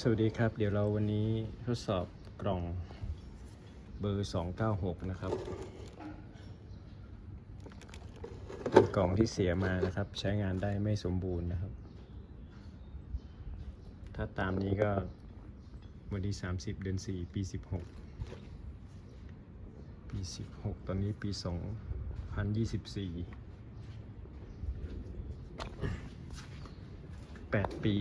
สวัสดีครับ เดี๋ยวเราวันนี้ทดสอบกล่องเบอร์ 296 นะครับ เป็นกล่องที่เสียมานะครับ ใช้งานได้ไม่สมบูรณ์นะครับ ถ้าตามนี้ก็วันที่ 30 เดือน 4 ปี 16 ปี 16 ตอนนี้ปี 2024 8 ปี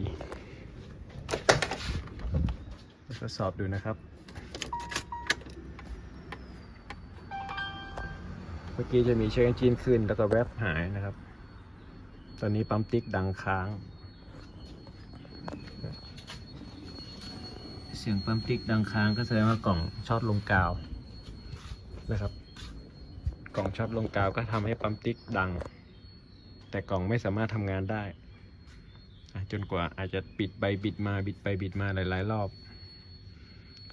ดสอบดูนะครับ เมื่อกี้จะมีเช็คเอนจินขึ้นแล้วก็แวบหายนะครับ ตอนนี้ปั๊มติ๊กดังค้าง เสียงปั๊มติ๊กดังค้างก็แสดงว่ากล่องช็อตลงกาวนะครับ กล่องช็อตลงกาวก็ทำให้ปั๊มติ๊กดัง แต่กล่องไม่สามารถทำงานได้จนกว่าอาจจะปิดไปบิดมาบิดไปบิดมาหลาย ๆ รอบ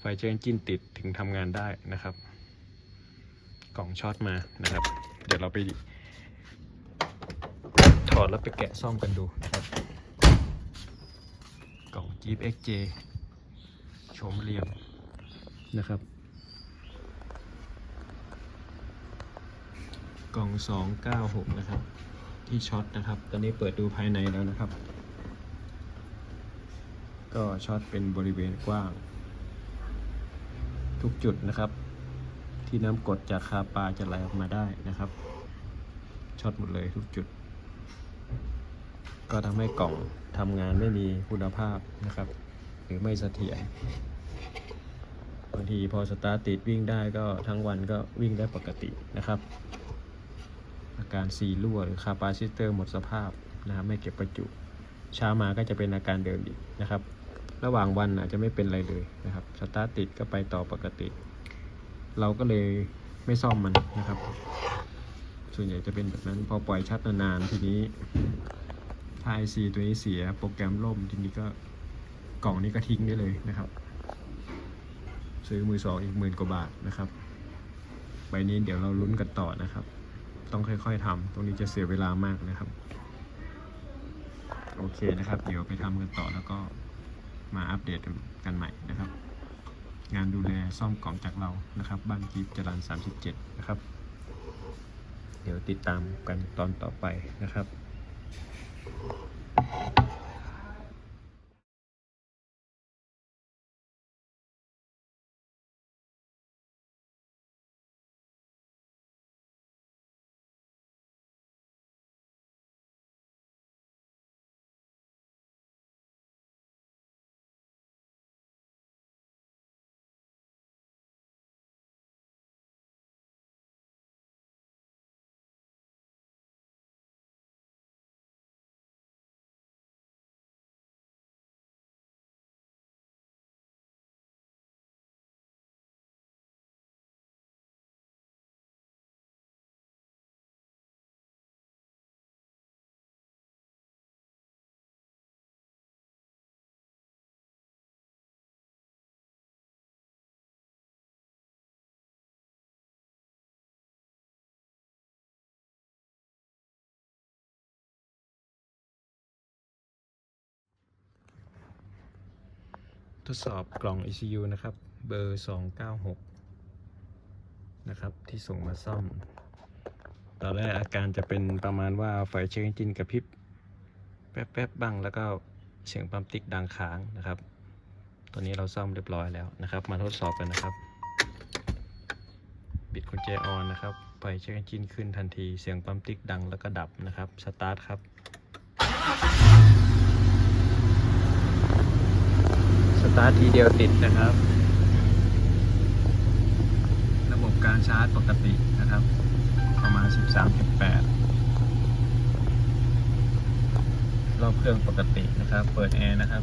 ไฟเช็คเอนจินติดถึงทำงานได้นะครับ กล่องช็อตมานะครับ เดี๋ยวเราไปถอดแล้วไปแกะซ่อมกันดูนะครับกล่อง Jeep XJ โฉมเหลี่ยมนะครับ กล่อง 296 นะครับ ที่ช็อตนะครับ ตอนนี้เปิดดูภายในแล้วนะครับ ก็ช็อตเป็นบริเวณกว้าง ทุกจุดนะครับ ที่น้ำกดจากคาปลาจะไหลออกมาได้นะครับช็อตหมดเลยทุกจุด ก็ทำให้กล่องทำงานไม่มีคุณภาพนะครับ หรือไม่เสถียรบางทีพอสตาร์ติดวิ่งได้ก็ทั้งวันก็วิ่งได้ปกตินะครับ อาการซีรั่วหรือคาปาซิสเตอร์หมดสภาพนะครับไม่เก็บประจุเช้ามาก็จะเป็นอาการเดิมอีกนะครับ ระหว่างวันอาจจะไม่เป็นอะไรเลยนะครับสตาร์ทติดก็ไปต่อปกติ เราก็เลยไม่ซ่อมมันนะครับ ส่วนใหญ่จะเป็นแบบนั้นพอปล่อยชัดนานๆทีนี้ถ้า IC ตัวนี้เสียโปรแกรมล่มทีนี้ก็กล่องนี้ก็ทิ้งได้เลยนะครับ ซื้อมือสองอีกหมื่นกว่าบาทนะครับใบนี้เดี๋ยวเราลุ้นกันต่อนะครับ ต้องค่อยๆทำตรงนี้จะเสียเวลามากนะครับ โอเคนะครับ เดี๋ยวไปทำกันต่อแล้วก็ มาอัปเดตกันใหม่นะครับ งานดูแลซ่อมกล่องจากเรานะครับ บ้านจีบจรัน37 นะครับ เดี๋ยวติดตามกันตอนต่อไปนะครับ ทดสอบกล่อง ECU นะครับ เบอร์ 296 นะครับ ที่ส่งมาซ่อม ตอนแรกอาการจะเป็นประมาณว่าไฟเช็คเอจินกระพริบ แป๊บๆบบ้างแล้วก็เสียงปั๊มติ๊กดังค้างนะครับตอนนี้เราซ่อมเรียบร้อยแล้วนะครับ มาทดสอบกันนะครับ บิดกุญแจออนนะครับ ไฟเช็คเอจินขึ้นทันที เสียงปั๊มติ๊กดังแล้วก็ดับนะครับ สตาร์ทครับ ส ตาร์ททีเดียวติดนะครับ ระบบการชาร์จปกตินะครับ ประมาณ 13.8 รอบเครื่องปกตินะครับ เปิดแอร์นะครับ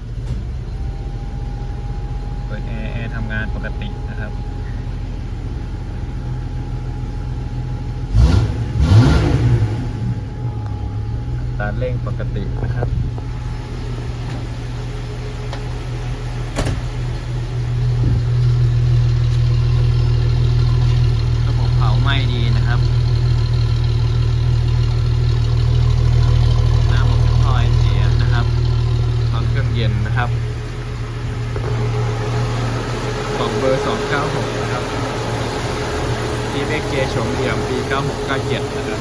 เปิดแอร์แอร์ทำงานปกตินะครับตาเร่งปกตินะครับ ระบบเผาไหม้ดีนะครับ น้ำอบท่อไอเสียนะครับตอนเครื่องเบอร์ 296 นะครับทีเอ็กเจชมเหลี่ยมปี 9697 นะครับ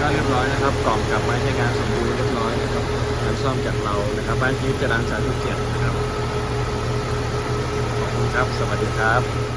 ก็เรียบร้อยนะครับ กล่องกลับมาใช้งานสมบูรณ์เรียบร้อยนะครับการซ่อมจากเรานะครับ บ้านพีชจรัญสาธุเกียรนะครับ ครับ สวัสดีครับ